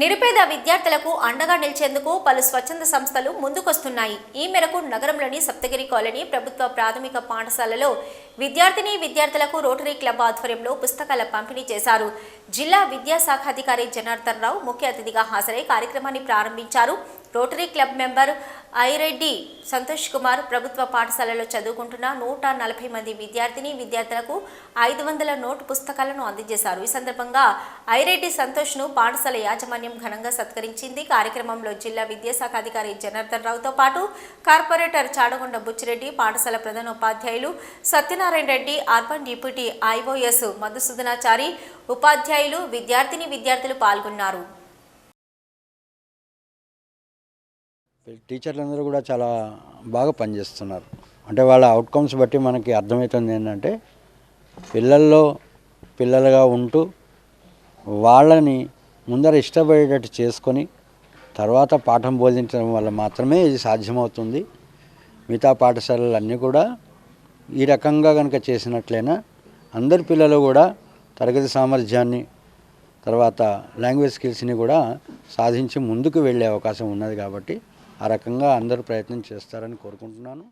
నిరుపేద విద్యార్థులకు అండగా నిలిచేందుకు పలు స్వచ్ఛంద సంస్థలు ముందుకొస్తున్నాయి. ఈ మేరకు నగరంలోని సప్తగిరి కాలనీ ప్రభుత్వ ప్రాథమిక పాఠశాలలో విద్యార్థిని విద్యార్థులకు రోటరీ క్లబ్ ఆధ్వర్యంలో పుస్తకాల పంపిణీ చేశారు. జిల్లా విద్యాశాఖ అధికారి జనార్దన్ రావు ముఖ్య అతిథిగా హాజరై కార్యక్రమాన్ని ప్రారంభించారు. Rotary club member Aireddy Santosh Kumar ప్రభుత్వ పాఠశాలలో చదువుకుంటున్న నూట నలభై మంది విద్యార్థిని విద్యార్థులకు ఐదు వందల నోటు పుస్తకాలను అందజేశారు. ఈ సందర్భంగా ఐరెడ్డి సంతోష్ను పాఠశాల యాజమాన్యం ఘనంగా సత్కరించింది. కార్యక్రమంలో జిల్లా విద్యాశాఖ అధికారి జనార్దన్ రావుతో పాటు కార్పొరేటర్ చాడగొండ బుచ్చిరెడ్డి పాఠశాల ప్రధానోపాధ్యాయులు Satyanarayana Reddy urban deputy IOS Madhusudanachari ఉపాధ్యాయులు విద్యార్థిని విద్యార్థులు పాల్గొన్నారు. టీచర్లందరూ కూడా చాలా బాగా పనిచేస్తున్నారు. అంటే వాళ్ళ అవుట్కమ్స్ బట్టి మనకి అర్థమవుతుంది ఏంటంటే పిల్లల్లో పిల్లలుగా ఉంటూ వాళ్ళని ముందర ఇష్టపడేటట్టు చేసుకొని తర్వాత పాఠం బోధించడం వల్ల మాత్రమే ఇది సాధ్యమవుతుంది. మిగతా పాఠశాలలు అన్నీ కూడా ఈ రకంగా కనుక చేసినట్లయినా అందరి పిల్లలు కూడా తరగతి సామర్థ్యాన్ని తర్వాత లాంగ్వేజ్ స్కిల్స్ని కూడా సాధించి ముందుకు వెళ్ళే అవకాశం ఉన్నది కాబట్టి ఆ రకంగా అందరూ ప్రయత్నం చేస్తారని కోరుకుంటున్నాను.